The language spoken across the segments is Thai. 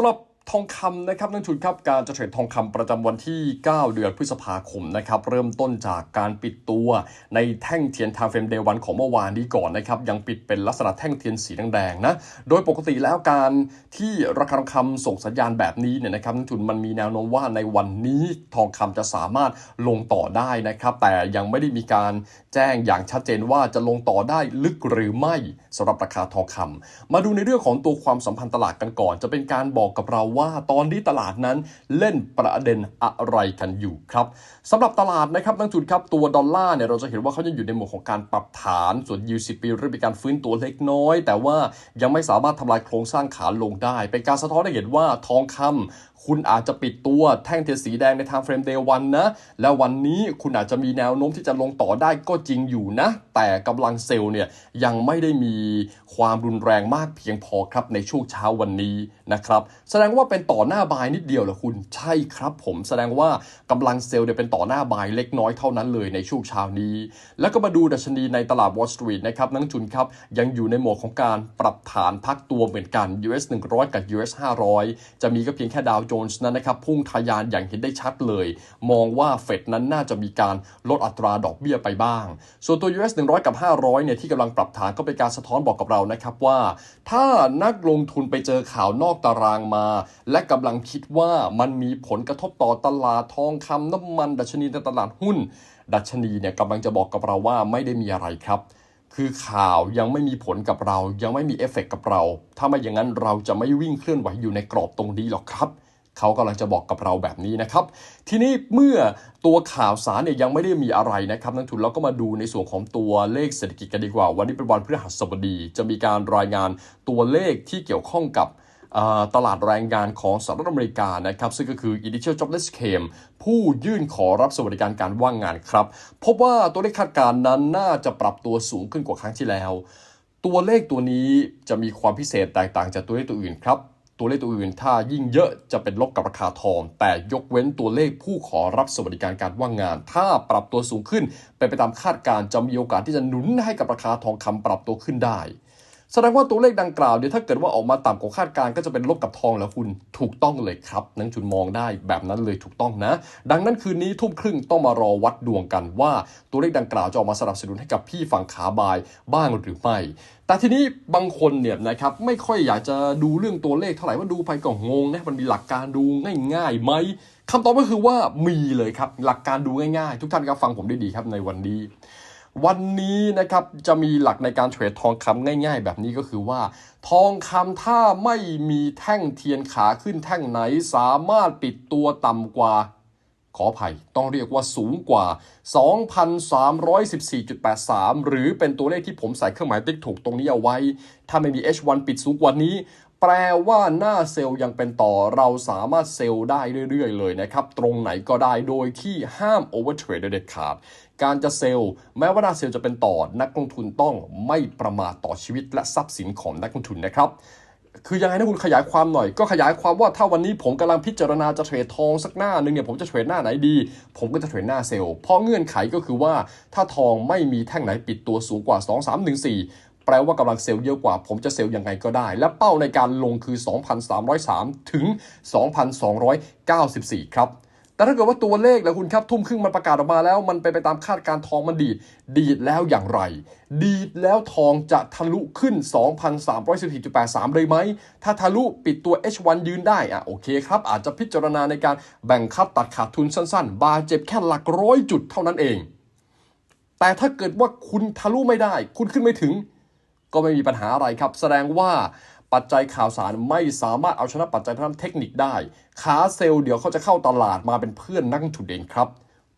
ำหรับ ทองคำนะครับนักทุนครับการจะเทรดทองคำประจำวันที่ 9 เดือนพฤษภาคมนะครับเริ่มต้นจากการปิดตัวในแท่งเทียนทาเฟมเดวันของเมื่อวานนี้ก่อนนะครับยังปิดเป็นลักษณะแท่งเทียนสีแดงๆนะโดยปกติแล้วการที่ราคาทองคำส่งสัญญาณแบบนี้เนี่ยนะครับนักทุนมันมีแนวโน้มว่าในวันนี้ทองคำจะสามารถลงต่อได้นะครับแต่ยังไม่ได้มีการแจ้งอย่างชัดเจนว่าจะลงต่อได้ลึกหรือไม่สำหรับราคาทองคำมาดูในเรื่องของตัวความสัมพันธ์ตลาดกันก่อน จะเป็นการบอกกับเราว่าว่าตอนนี้ตลาดนั้นเล่นประเด็นอะไรกันอยู่ครับสำหรับตลาดนะครับนักจุดครับตัวดอลลาร์เนี่ยเราจะเห็นว่าเขายังอยู่ในหมดของการปรับฐาน ส่วนยูสิปีเริ่มมีการฟื้นตัวเล็กน้อย แต่ว่ายังไม่สามารถทำลายโครงสร้างขาลงได้ เป็นการสะท้อนให้เห็นว่าทองคำ คุณอาจจะปิดตัวแท่งเทียนสีแดงในทางเฟรมเดย์วันนะ แล้ววันนี้คุณอาจจะมีแนวโน้มที่จะลงต่อได้ก็จริงอยู่นะ แต่กำลังเซลล์เนี่ยยังไม่ได้มีความรุนแรงมากเพียงพอครับในช่วงเช้าวันนี้นะครับ แสดงว่าเป็นต่อหน้าบายนิดเดียวเหรอคุณใช่ครับผมแสดงว่ากำลังเซลล์เนี่ยเป็นต่อหน้าบายเล็กน้อยเท่านั้นเลยในช่วงเช้านี้ แล้วก็มาดูดัชนีในตลาด Wall Street นะครับนักลงทุนครับยังอยู่ในโหมดของการปรับฐานพักตัวเหมือนกัน US 100 กับ US 500 จะมีก็เพียงแค่ดาวโจนส์นั้นนะครับพุ่งทะยานอย่างเห็นได้ชัดเลย มองว่าเฟดนั้นน่าจะมีการลดอัตราดอกเบี้ยไปบ้าง ส่วนตัว US 100 กับ 500 เนี่ยที่กำลังปรับฐานก็เป็นการสะท้อนบอกกับเรานะครับว่า ถ้านักลงทุนไปเจอข่าวนอกตารางมา และกำลังคิดว่ามันมีผลกระทบต่อตลาดทองคำน้ำมัน ดัชนีในตลาดหุ้น ดัชนีเนี่ยกำลังจะบอกกับเราว่าไม่ได้มีอะไรครับคือข่าวยังไม่มีผลกับเรายังไม่มีเอฟเฟกต์กับเรา ถ้าไม่อย่างนั้นเราจะไม่วิ่งเคลื่อนไหวอยู่ในกรอบตรงนี้หรอกครับ เขากำลังจะบอกกับเราแบบนี้นะครับ ทีนี้เมื่อตัวข่าวสารเนี่ยยังไม่ได้มีอะไรนะครับนักทุนเราก็มาดูในส่วนของตัวเลขเศรษฐกิจกันดีกว่า วันนี้เป็นวันพฤหัสบดี จะมีการรายงานตัวเลขที่เกี่ยวข้องกับตลาดแรงงานของสหรัฐอเมริกานะครับซึ่งก็คือ Initial Jobless Claim ผู้ยื่นขอรับสวัสดิการการว่างงานครับ พบว่าตัวเลขคาดการณ์นั้นน่าจะปรับตัวสูงขึ้นกว่าครั้งที่แล้ว ตัวเลขตัวนี้จะมีความพิเศษแตกต่างจากตัวเลขตัวอื่นครับ ตัวเลขตัวอื่นถ้ายิ่งเยอะจะเป็นลบกับราคาทอง แต่ยกเว้นตัวเลขผู้ขอรับสวัสดิการการว่างงาน ถ้าปรับตัวสูงขึ้น ไปไปตามคาดการจะมีโอกาสที่จะหนุนให้กับราคาทองคำปรับตัวขึ้นได้ แสดงว่าตัวเลขดังกล่าวเนี่ยถ้าเกิดว่าออกมาต่ำกว่าคาดการณ์ก็จะเป็นลบกับทองแล้วคุณถูกต้องเลยครับนักจุนมองได้แบบนั้นเลยถูกต้องนะ ดังนั้นคืนนี้ทุ่มครึ่งต้องมารอวัดดวงกันว่าตัวเลขดังกล่าวจะออกมาสนับสนุนให้กับพี่ฝั่งขาบายบ้างหรือไม่แต่ทีนี้บางคนเนี่ยนะครับไม่ค่อยอยากจะดูเรื่องตัวเลขเท่าไหร่ว่าดูไปก็งงนะมันมีหลักการดูง่ายๆไหมคำตอบก็คือว่ามีเลยครับหลักการดูง่ายๆ ทุกท่านครับฟังผมได้ดีครับในวันนี้ วันนี้นะครับจะมีหลักในการเทรดทองคำง่าย ๆ แบบนี้ก็คือว่า ทองคำถ้าไม่มีแท่งเทียนขาขึ้นแท่งไหนสามารถปิดตัวต่ำกว่าขออภัยต้องเรียกว่าสูงกว่า 2,314.83 หรือเป็นตัวเลขที่ผมใส่เครื่องหมายติ๊กถูกตรงนี้เอาไว้ ถ้าไม่มี H1 ปิดสูงกว่านี้ แปลว่าหน้าเซลล์ยังเป็นต่อเราสามารถเซลล์ได้เรื่อยๆ เลยนะครับ ตรงไหนก็ได้โดยที่ห้ามโอเวอร์เทรดเด็ดขาด การจะเซลล์ แม้ว่าหน้าเซลล์จะเป็นต่อนักลงทุนต้องไม่ประมาทต่อชีวิตและทรัพย์สินของนักลงทุนนะครับ คือยังไงนะคุณขยายความหน่อย ก็ขยายความว่าถ้าวันนี้ผมกำลังพิจารณาจะเทรดทองสักหน้าหนึ่งเนี่ยผมจะเทรดหน้าไหนดี ผมก็จะเทรดหน้าเซลล์เพราะเงื่อนไขก็คือว่าถ้าทองไม่มีแท่งไหนปิดตัวสูงกว่า 2 3 1 4 แปลว่ากำลังเซลล์เยอะกว่า ผมจะเซลล์ยังไงก็ได้ และเป้าในการลงคือ 2,303 ถึง 2,294 ครับแต่ถ้าเกิดว่าตัวเลขแล้วคุณครับทุ่มครึ่งมันประกาศออกมาแล้ว มันเป็นไปตามคาดการทองมันดีด ดีดแล้วอย่างไร ดีดแล้วทองจะทะลุขึ้น 2,314.83 เลยไหม ถ้าทะลุปิดตัว H1 ยืนได้อะโอเคครับ อาจจะพิจารณาในการแบ่งคัดตัดขาดทุนสั้นๆ บาดเจ็บแค่หลักร้อยจุดเท่านั้นเอง แต่ถ้าเกิดว่าคุณทะลุไม่ได้ คุณขึ้นไม่ถึง ก็ไม่มีปัญหาอะไรครับ แสดงว่าปัจจัยข่าวสารไม่สามารถเอาชนะปัจจัยทางเทคนิคได้ ขาเซลล์เดี๋ยวเขาจะเข้าตลาดมาเป็นเพื่อนนักลงทุนเองครับ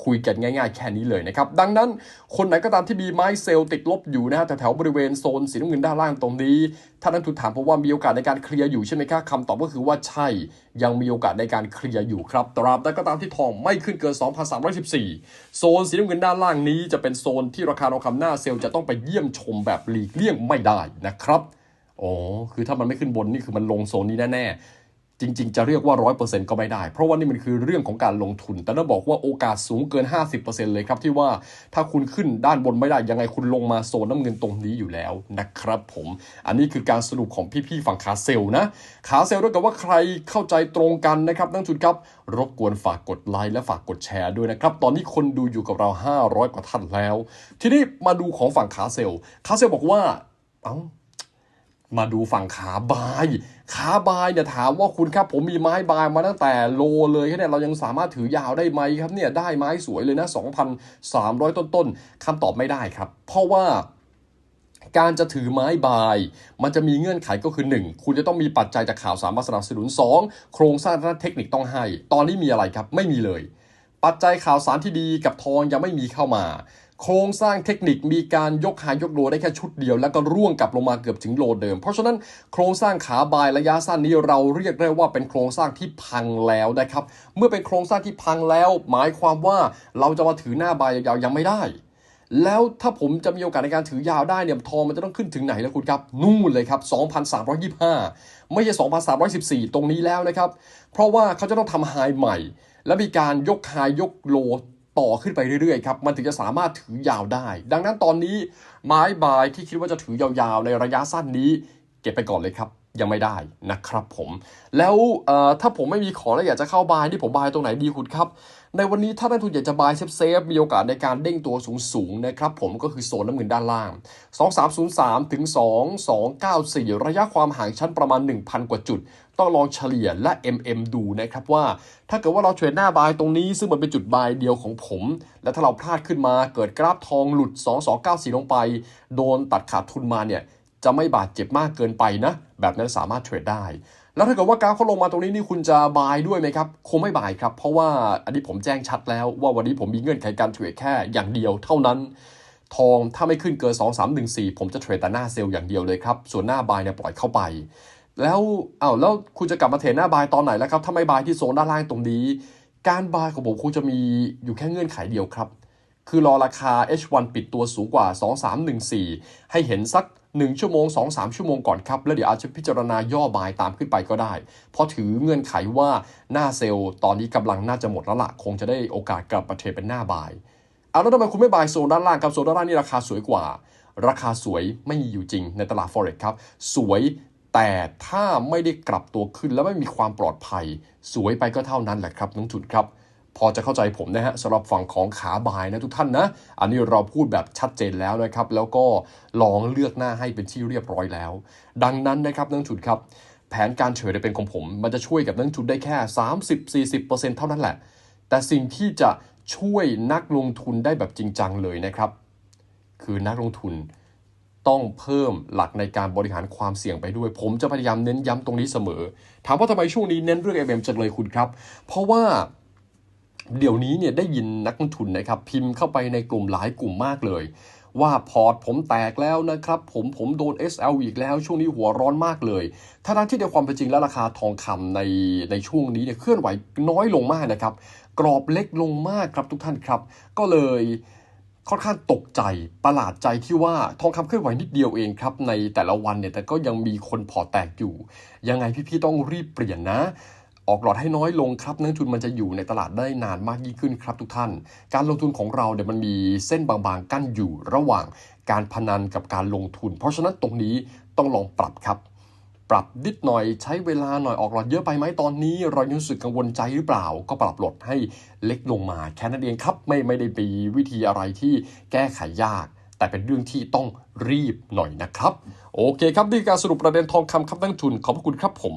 คุยกันง่ายๆแค่นี้เลยนะครับ ดังนั้นคนไหนก็ตามที่มีไม้เซลล์ติดลบอยู่นะฮะแถวๆบริเวณโซนสีน้ำเงินด้านล่างตรงนี้ ถ้านักทุนถามผมว่ามีโอกาสในการเคลียร์อยู่ใช่ไหมครับคำตอบก็คือว่าใช่ยังมีโอกาสในการเคลียร์อยู่ครับตราบใดก็ตามที่ทองไม่ขึ้นเกิน 2,314 โซนสีน้ำเงินด้านล่างนี้จะเป็นโซนที่ราคาทองคำหน้าเซลล์จะต้องไปเยี่ยมชมแบบหลีกเลี่ยงไม่ได้นะครับอ๋อคือถ้ามันไม่ขึ้นบนนี่คือมันลงโซนนี้แน่ จริง ๆ จะเรียกว่า 100%ก็ไม่ได้ เพราะว่านี่มันคือเรื่องของการลงทุน แต่ต้องบอกว่าโอกาสสูงเกิน 50%เลยครับ ที่ว่าถ้าคุณขึ้นด้านบนไม่ได้ ยังไงคุณลงมาโซนน้ำเงินตรงนี้อยู่แล้วนะครับผม อันนี้คือการสรุปของพี่ๆฝั่งขาเซลนะ ขาเซลด้วยกับว่าใครเข้าใจตรงกันนะครับนักลงทุนครับ รบกวนฝากกดไลค์และฝากกดแชร์ด้วยนะครับ ตอนนี้คนดูอยู่กับเรา 500 กว่าท่านแล้ว ทีนี้มาดูของฝั่งขาเซลขาเซลบอกว่า เอ้า มาดูฝั่งขาบาย ขาบายเนี่ยถามว่าคุณครับผมมีไม้บายมาตั้งแต่โลเลยเนี่ยเรายังสามารถถือยาวได้ไหมครับเนี่ยได้ไม้สวยเลยนะ 2,300 ต้นๆคำตอบไม่ได้ครับ เพราะว่าการจะถือไม้บาย มันจะมีเงื่อนไขก็คือ 1 คุณจะต้องมีปัจจัยจากข่าวสารมาสนับสนุน 2 โครงสร้างด้านเทคนิคต้องให้ ตอนนี้มีอะไรครับ ไม่มีเลย ปัจจัยข่าวสารที่ดีกับทองยังไม่มีเข้ามา โครงสร้างเทคนิคมีการยกหายกโลได้แค่ชุดเดียว แล้วก็ร่วงกลับลงมาเกือบถึงโลเดิม เพราะฉะนั้นโครงสร้างขาบายระยะสั้นนี้เราเรียกได้ว่าเป็นโครงสร้างที่พังแล้วนะครับ เมื่อเป็นโครงสร้างที่พังแล้ว หมายความว่าเราจะมาถือหน้าบายยาวๆยังไม่ได้ แล้วถ้าผมจะมีโอกาสในการถือยาวได้เนี่ยทองมันจะต้องขึ้นถึงไหนแล้วคุณครับ นู่นเลยครับ 2,325 ไม่ใช่ 2,314 ตรงนี้แล้วนะครับ เพราะว่าเขาจะต้องทำไฮใหม่ และมีการยกไฮยกโล ต่อขึ้นไปเรื่อยๆครับมันถึงจะสามารถถือยาวได้ ดังนั้นตอนนี้ไม้บายที่คิดว่าจะถือยาวๆ ในระยะสั้นนี้ เก็บไปก่อนเลยครับ ยังไม่ได้นะครับผม แล้วถ้าผมไม่มีของแล้วอยากจะเข้าบายที่ผมบายตรงไหนดีคุณครับ ในวันนี้ถ้านักทุนอยากจะบายเซฟเซฟมีโอกาสในการเด้งตัวสูงๆนะครับผมก็คือโซนน้ำเงินด้านล่าง 2303 ถึง 2294 ระยะความห่างชั้นประมาณ 1,000 กว่าจุด ต้องลองเฉลี่ยและ MM ดูนะครับว่า ถ้าเกิดว่าเราเทรดหน้าบายตรงนี้ ซึ่งมันเป็นจุดบายเดียวของผม และถ้าเราพลาดขึ้นมาเกิดกราฟทองหลุด 2294 ลงไป โดนตัดขาดทุนมาเนี่ยจะไม่บาดเจ็บมากเกินไปนะ แบบนั้นสามารถเทรดได้ แล้วถ้าเกิดว่ากราฟเขาลงมาตรงนี้นี่คุณจะบายด้วยไหมครับ คงไม่บายครับ เพราะว่าอันนี้ผมแจ้งชัดแล้วว่าวันนี้ผมมีเงื่อนไขการเทรดแค่อย่างเดียวเท่านั้น ทองถ้าไม่ขึ้นเกิน 2 3 1 4 ผมจะเทรดแต่หน้าเซลล์อย่างเดียวเลยครับ ส่วนหน้าบายเนี่ยปล่อยเข้าไป แล้วอ้าวแล้วคุณจะกลับมาเทรดหน้าบายตอนไหนแล้วครับถ้าไม่บายที่โซนด้านล่างตรงนี้ การบายของผมคงจะมีอยู่แค่เงื่อนไขเดียวครับคือรอราคา H1 ปิดตัวสูงกว่า 2314 ให้เห็นสัก 1 ชั่วโมง 2-3 ชั่วโมงก่อนครับ แล้วเดี๋ยวอาจจะพิจารณาย่อบายตามขึ้นไปก็ได้ เพราะถือเงื่อนไขว่าหน้าเซลล์ตอนนี้กำลังน่าจะหมดแล้วละคงจะได้โอกาสกลับมาเทรดเป็นหน้าบายเอาแล้วทำไมคุณไม่บายโซนด้านล่างครับโซนด้านล่างนี่ราคาสวยกว่า ราคาสวยไม่มีอยู่จริงในตลาด forex ครับสวยแต่ถ้าไม่ได้กลับตัวขึ้นและไม่มีความปลอดภัย สวยไปก็เท่านั้นแหละครับน้องจุดครับ พอจะเข้าใจผมนะฮะสำหรับฝั่งของขาบายนะทุกท่านนะ อันนี้เราพูดแบบชัดเจนแล้วนะครับ แล้วก็ลองเลือกหน้าให้เป็นที่เรียบร้อยแล้ว ดังนั้นนะครับนักจุดครับ แผนการเทรดเป็นของผม มันจะช่วยกับนักจุดได้แค่ 30-40%เท่านั้นแหละ แต่สิ่งที่จะช่วยนักลงทุนได้แบบจริงจังเลยนะครับ คือนักลงทุนต้องเพิ่มหลักในการบริหารความเสี่ยงไปด้วย ผมจะพยายามเน้นย้ำตรงนี้เสมอ ถามว่าทำไมช่วงนี้เน้นเรื่อง MM จังเลยคุณครับ เพราะว่า เดี๋ยวนี้เนี่ยได้ยินนักลงทุนนะครับพิมพ์เข้าไปในกลุ่มหลายกลุ่มมากเลย ว่าพอร์ตผมแตกแล้วนะครับ ผมผมโดน SL อีกแล้ว ช่วงนี้หัวร้อนมากเลยทั้งที่ในความเป็นจริงแล้วราคาทองคำในในช่วงนี้เนี่ยเคลื่อนไหวน้อยลงมากนะครับ กรอบเล็กลงมากครับทุกท่านครับ ก็เลยค่อนข้างตกใจประหลาดใจที่ว่าทองคำเคลื่อนไหวนิดเดียวเองครับ ในแต่ละวันเนี่ยแต่ก็ยังมีคนพอร์ตแตกอยู่ ยังไงพี่ๆต้องรีบเปลี่ยนนะ ออกหลอดให้น้อยลงครับนักลงทุนมันจะอยู่ในตลาดได้นานมากยิ่งขึ้นครับทุกท่าน การลงทุนของเราเนี่ยมันมีเส้นบางๆกั้นอยู่ระหว่างการพนันกับการลงทุน เพราะฉะนั้นตรงนี้ต้องลองปรับครับ ปรับนิดหน่อยใช้เวลาหน่อยออกหลอดเยอะไปไหมตอนนี้ เรายังรู้สึกกังวลใจหรือเปล่า ก็ปรับลดให้เล็กลงมาแค่นั้นเองครับ ไม่ไม่ได้มีวิธีอะไรที่แก้ไขยากแต่เป็นเรื่องที่ต้องรีบหน่อยนะครับ โอเคครับนี่การสรุปประเด็นทองคำครับนักลงทุน ขอบพระคุณครับผม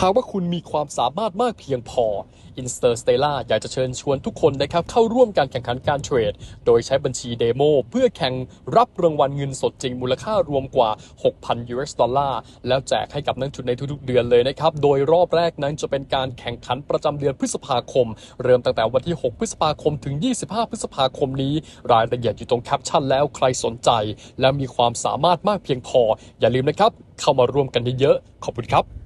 หากว่าคุณมีความสามารถมากเพียงพอ Interstellar อยากจะเชิญชวนทุกคนนะครับเข้าร่วมการแข่งขันการเทรด โดยใช้บัญชีเดโมเพื่อแข่งรับรางวัลเงินสดจริงมูลค่ารวมกว่า 6,000 US ดอลลาร์แล้วแจกให้กับนักทุนในทุกๆเดือนเลยนะครับ โดยรอบแรกนั้นจะเป็นการแข่งขันประจำเดือนพฤษภาคม เริ่มตั้งแต่วันที่ 6 พฤษภาคมถึง 25 พฤษภาคมนี้ รายละเอียดอยู่ตรงแคปชั่นแล้วใครสนใจ และมีความสามารถมากเพียงพอ อย่าลืมนะครับ เข้ามาร่วมกันเยอะๆขอบคุณครับ